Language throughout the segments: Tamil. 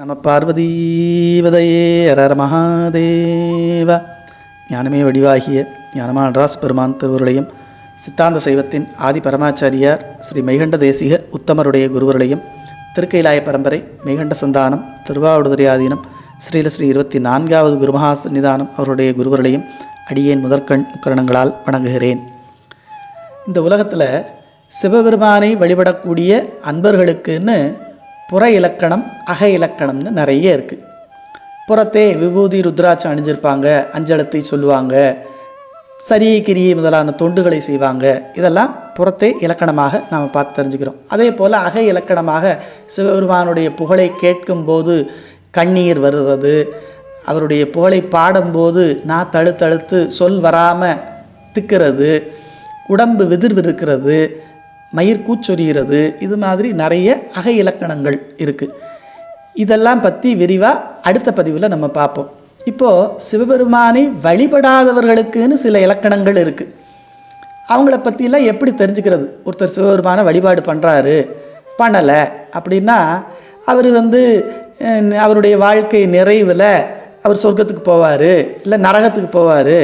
நம பார்வதீவதையே அரர மகாதேவ. ஞானமே வடிவாகிய ஞானமான்ராஸ் பெருமான் திருவருளையும் சித்தாந்த சைவத்தின் ஆதி பரமாச்சாரியார் ஸ்ரீ மெய்கண்ட தேசிக உத்தமருடைய குருவர்களையும் திருக்கைலாய பரம்பரை மெய்கண்ட சந்தானம் திருவாவடுதுறை ஆதீனம் ஸ்ரீல ஸ்ரீ இருபத்தி நான்காவது குருமகா சன்னிதானம் அவருடைய குருவர்களையும் அடியேன் முதற்கண் முக்கரணங்களால் வணங்குகிறேன். இந்த உலகத்தில் சிவபெருமானை வழிபடக்கூடிய அன்பர்களுக்குன்னு புற இலக்கணம் அக இலக்கணம்னு நிறைய இருக்குது புறத்தே விபூதி ருத்ராட்சம் அணிஞ்சிருப்பாங்க அஞ்சலத்தை சொல்லுவாங்க சரியை கிரியை முதலான தொண்டுகளை செய்வாங்க. இதெல்லாம் புறத்தே இலக்கணமாக நாம் பார்த்து தெரிஞ்சுக்கிறோம். அதே போல் அக இலக்கணமாக சிவபெருமானுடைய புகழை கேட்கும்போது கண்ணீர் வருவது அவருடைய புகழை பாடும்போது நான் தழுத்தழுத்து சொல் வராமல் திக்கிறது. உடம்பு விதிர்விருக்கிறது. மயிர் கூச்சொரிகிறது. இது மாதிரி நிறைய அக இலக்கணங்கள் இருக்குது இதெல்லாம் பற்றி விரிவாக அடுத்த பதிவில் நம்ம பார்ப்போம். இப்போது சிவபெருமானை வழிபடாதவர்களுக்குன்னு சில இலக்கணங்கள் இருக்குது அவங்கள பற்றிலாம் எப்படி தெரிஞ்சுக்கிறது? ஒருத்தர் சிவபெருமானை வழிபாடு பண்ணுறாரு பண்ணலை அப்படின்னா அவர் வந்து அவருடைய வாழ்க்கை நிறைவில் அவர் சொர்க்கத்துக்கு போவார் இல்லை நரகத்துக்கு போவார்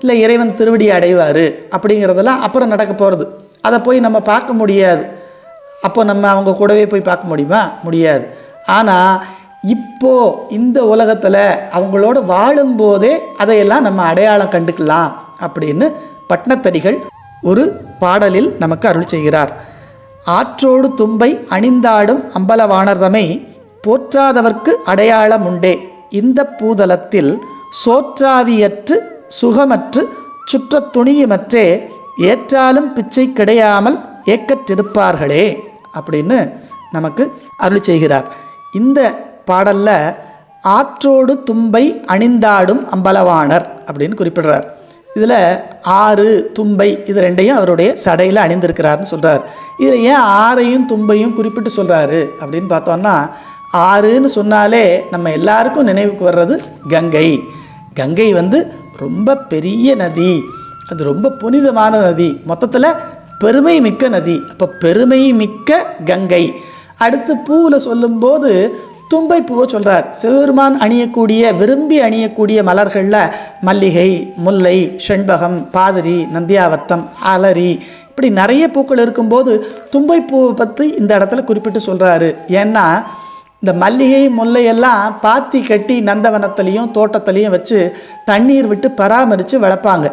இல்லை இறைவன் திருவடி அடைவார் அப்படிங்கிறதெல்லாம் அப்புறம் நடக்க போகிறது அதை போய் நம்ம பார்க்க முடியாது. அப்போ நம்ம அவங்க கூடவே போய் பார்க்க முடியுமா? முடியாது. ஆனால் இப்போ இந்த உலகத்தில் அவங்களோட வாழும்போதே அதையெல்லாம் நம்ம அடையாளம் கண்டுக்கலாம் அப்படின்னு பட்னத்தடிகள் ஒரு பாடலில் நமக்கு அருள் செய்கிறார். ஆற்றோடு தும்பை அணிந்தாடும் அம்பலவாணர்தமை போற்றாதவர்க்கு அடையாளம் உண்டே. இந்த பூதலத்தில் சோற்றாவியற்று சுகமற்று சுற்றத் துணியுமற்றே ஏற்றாலும் பிச்சை கிடையாமல் ஏக்கற்றிருப்பார்களே. அப்படின்னு நமக்கு அருள் செய்கிறார். இந்த பாடலில் ஆற்றோடு தும்பை அணிந்தாடும் அம்பலவாணர் அப்படின்னு குறிப்பிடுறார். இதில் ஆறு தும்பை இது ரெண்டையும் அவருடைய சடையில் அணிந்திருக்கிறாருன்னு சொல்கிறார் இதில் ஏன் ஆறையும் தும்பையும் குறிப்பிட்டு சொல்கிறாரு அப்படின்னு பார்த்தோன்னா ஆறுன்னு சொன்னாலே நம்ம எல்லாருக்கும் நினைவுக்கு வர்றது கங்கை. கங்கை வந்து ரொம்ப பெரிய நதி. அது ரொம்ப புனிதமான நதி. மொத்தத்தில் பெருமை மிக்க நதி. அப்போ பெருமை மிக்க கங்கை. அடுத்து பூவில் சொல்லும்போது தும்பை பூவை சொல்கிறார் சிவபெருமான் அணியக்கூடிய விரும்பி அணியக்கூடிய மலர்களில் மல்லிகை முல்லை செண்பகம் பாதிரி நந்தியாவர்த்தம் அலரி இப்படி நிறைய பூக்கள் இருக்கும்போது தும்பை பூவை பற்றி இந்த இடத்துல குறிப்பிட்டு சொல்கிறாரு ஏன்னா இந்த மல்லிகை முல்லையெல்லாம் பாத்தி கட்டி நந்தவனத்துலேயும் தோட்டத்துலேயும் வச்சு தண்ணீர் விட்டு பராமரித்து வளர்ப்பாங்க.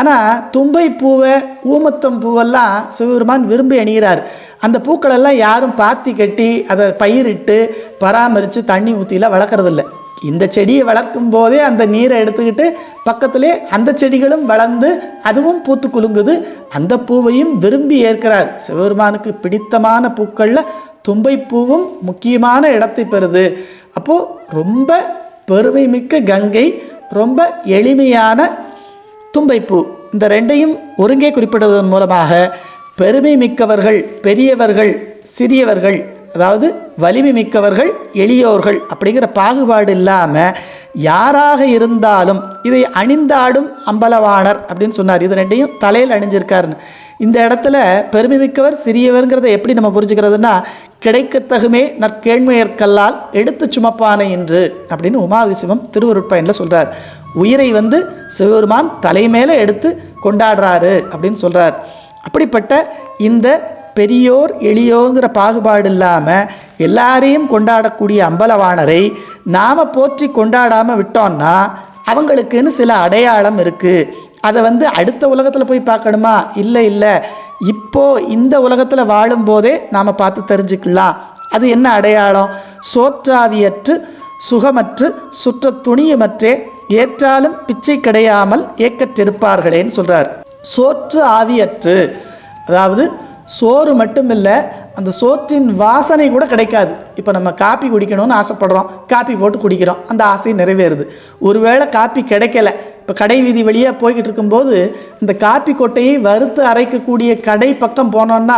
ஆனால் தும்பை பூவை ஊமத்தம் பூவெல்லாம் சிவபெருமான் விரும்பி அணிகிறார். அந்த பூக்களெல்லாம் யாரும் பாத்தி கட்டி அதை பயிரிட்டு பராமரித்து தண்ணி ஊற்றிலாம் வளர்க்குறதில்ல. இந்த செடியை வளர்க்கும் போதே அந்த நீரை எடுத்துக்கிட்டு பக்கத்திலே அந்த செடிகளும் வளர்ந்து அதுவும் பூத்து குலுங்குது. அந்த பூவையும் விரும்பி ஏற்கிறார். சிவபெருமானுக்கு பிடித்தமான பூக்களில் தும்பை பூவும் முக்கியமான இடத்தை பெறுது. அப்போது ரொம்ப பெருமை மிக்க கங்கை ரொம்ப எளிமையான தும்பைப்பூ. இந்த ரெண்டையும் ஒருங்கே குறிப்பிடுவதன் மூலமாக பெருமை மிக்கவர்கள் பெரியவர்கள் சிறியவர்கள் அதாவது வலிமை மிக்கவர்கள் எளியோர்கள் அப்படிங்கிற பாகுபாடு இல்லாமல் யாராக இருந்தாலும் இதை அணிந்தாடும் அம்பலவாணர் அப்படின்னு சொன்னார். இது ரெண்டையும் தலையில் அணிஞ்சிருக்காருன்னு. இந்த இடத்துல பெருமை மிக்கவர் சிறியவர்ங்கிறத எப்படி நம்ம புரிஞ்சுக்கிறதுனா கிடைக்கத்தகுமே நற்கேழ்மையற்கல்லால் எடுத்து சுமப்பானை என்று அப்படின்னு உமாதிசிவம் திருவருட்பயனில் சொல்கிறார் உயிரை வந்து சிவபெருமான் தலைமேலே எடுத்து கொண்டாடுறாரு அப்படின்னு சொல்கிறார் அப்படிப்பட்ட இந்த பெரியோர் எளியோங்கிற பாகுபாடு இல்லாமல் எல்லாரையும் கொண்டாடக்கூடிய அம்பலவாணரை நாம் போற்றி கொண்டாடாமல் விட்டோம்னா அவங்களுக்குன்னு சில அடையாளம் இருக்குது அதை வந்து அடுத்த உலகத்தில் போய் பார்க்கணுமா? இல்லை இல்லை. இப்போ இந்த உலகத்தில் வாழும்போதே நாம் பார்த்து தெரிஞ்சுக்கலாம். அது என்ன அடையாளம்? சோற்றாவியற்று சுகமற்று சுற்ற துணியுமற்றே ஏற்றாலும் பிச்சை கிடையாமல் ஏக்கற்றிருப்பார்களேன்னு சொல்கிறார் சோற்று ஆவியற்று அதாவது சோறு மட்டும் இல்லை அந்த சோற்றின் வாசனை கூட கிடைக்காது. இப்போ நம்ம காப்பி குடிக்கணும்னு ஆசைப்படுறோம். காப்பி போட்டு குடிக்கிறோம். அந்த ஆசை நிறைவேறுது. ஒருவேளை காப்பி கிடைக்கல. இப்போ கடை வீதி வழியாக போய்கிட்டு இருக்கும்போது இந்த காப்பி கொட்டையை வறுத்து அரைக்கக்கூடிய கடை பக்கம் போனோன்னா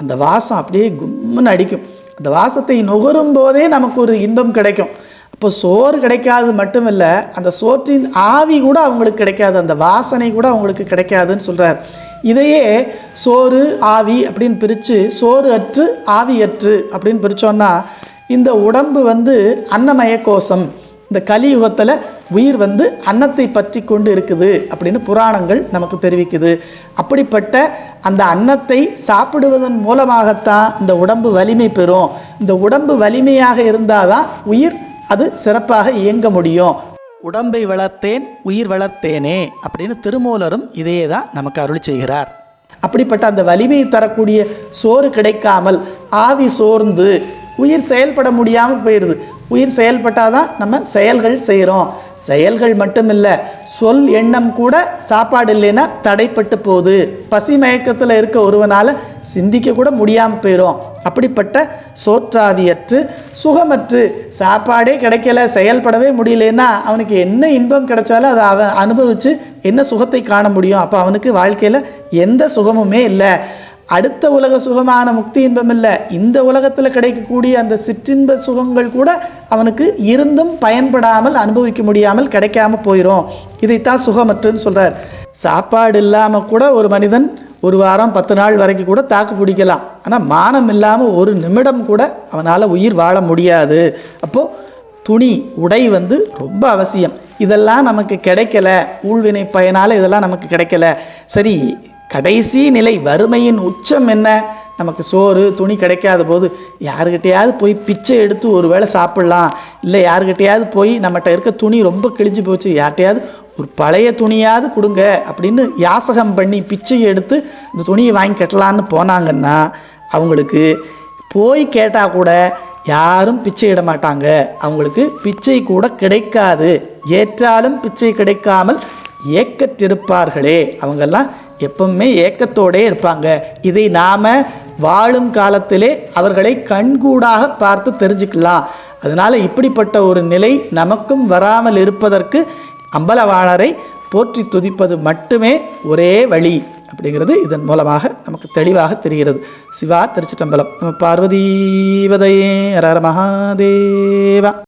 அந்த வாசம் அப்படியே கும்முன்னு அடிக்கும். அந்த வாசத்தை நுகரும் போதே நமக்கு ஒரு இன்பம் கிடைக்கும். அப்போ சோறு கிடைக்காது மட்டும் இல்லை அந்த சோற்றின் ஆவி கூட அவங்களுக்கு கிடைக்காது அந்த வாசனை கூட அவங்களுக்கு கிடைக்காதுன்னு சொல்கிறார் இதையே சோறு ஆவி அப்படின்னு பிரித்து சோறு அற்று ஆவி அற்று அப்படின்னு பிரித்தோன்னா இந்த உடம்பு வந்து அன்னமய கோஷம் இந்த கலியுகத்தில் உயிர் வந்து அன்னத்தை பற்றி கொண்டு இருக்குது அப்படின்னு புராணங்கள் நமக்கு தெரிவிக்குது. அப்படிப்பட்ட அந்த அன்னத்தை சாப்பிடுவதன் மூலமாகத்தான் இந்த உடம்பு வலிமை பெறும். இந்த உடம்பு வலிமையாக இருந்தால் தான் உயிர் அது சிறப்பாக இயங்க முடியும். உடம்பை வளர்த்தேன் உயிர் வளர்த்தேனே அப்படின்னு திருமூலரும் இதையே தான் நமக்கு அருள் செய்கிறார். அப்படிப்பட்ட அந்த வலிமையை தரக்கூடிய சோறு கிடைக்காமல் ஆவி சோர்ந்து உயிர் செயல்பட முடியாமல் போயிடுது உயிர் செயல்பட்டால் தான் நம்ம செயல்கள் செய்கிறோம் செயல்கள் மட்டுமில்லை சொல் எண்ணம் கூட சாப்பாடு இல்லைன்னா தடைப்பட்டு போகுது. பசி மயக்கத்தில் இருக்க ஒருவனால் சிந்திக்க கூட முடியாமல் போயிடும் அப்படிப்பட்ட சோற்றாவியற்று சுகமற்று சாப்பாடே கிடைக்கல செயல்படவே முடியலன்னா அவனுக்கு என்ன இன்பம் கிடைச்சாலும் அதை அவன் அனுபவித்து என்ன சுகத்தை காண முடியும்? அப்போ அவனுக்கு வாழ்க்கையில் எந்த சுகமுமே இல்லை. அடுத்த உலக சுகமான முக்தி இன்பம் இல்லை இந்த உலகத்தில் கிடைக்கக்கூடிய அந்த சிற்றின்ப சுகங்கள் கூட அவனுக்கு இருந்தும் பயன்படாமல் அனுபவிக்க முடியாமல் கிடைக்காம போயிடும் இதைத்தான் சுகமற்றுன்னு சொல்கிறார் சாப்பாடு இல்லாமல் கூட ஒரு மனிதன் ஒரு வாரம் பத்து நாள் வரைக்கும் கூட தாக்கு பிடிக்கலாம். ஆனால் மானம் இல்லாமல் ஒரு நிமிடம் கூட அவனால் உயிர் வாழ முடியாது. அப்போது துணி உடை வந்து ரொம்ப அவசியம். இதெல்லாம் நமக்கு கிடைக்கல. ஊழ்வினை பயனால் இதெல்லாம் நமக்கு கிடைக்கல. சரி கடைசி நிலை வறுமையின் உச்சம் என்ன? நமக்கு சோறு துணி கிடைக்காத போது யாருக்கிட்டையாவது போய் பிச்சை எடுத்து ஒரு வேளை சாப்பிட்லாம். இல்லை யாருக்கிட்டையாவது போய் நம்மகிட்ட இருக்க துணி ரொம்ப கிழிஞ்சு போச்சு. யார்கிட்டையாவது ஒரு பழைய துணியாவது கொடுங்க அப்படின்னு யாசகம் பண்ணி பிச்சை எடுத்து இந்த துணியை வாங்கி கட்டலான்னு போனாங்கன்னா அவங்களுக்கு போய் கேட்டால் கூட யாரும் பிச்சை இட மாட்டாங்க. அவங்களுக்கு பிச்சை கூட கிடைக்காது. ஏற்றாலும் பிச்சை கிடைக்காமல் ஏக்கற்றிருப்பார்களே. அவங்கெல்லாம் எப்பவுமே ஏக்கத்தோடே இருப்பாங்க. இதை நாம் வாழும் காலத்திலே அவர்களை கண்கூடாக பார்த்து தெரிஞ்சுக்கலாம். அதனால் இப்படிப்பட்ட ஒரு நிலை நமக்கும் வராமல் இருப்பதற்கு அம்பலவாணரை போற்றி துதிப்பது மட்டுமே ஒரே வழி அப்படிங்கிறது இதன் மூலமாக நமக்கு தெளிவாக தெரிகிறது. சிவா திருச்சிட்டம்பலம் நம்ம பார்வதீவதையே ஹர மகாதேவா.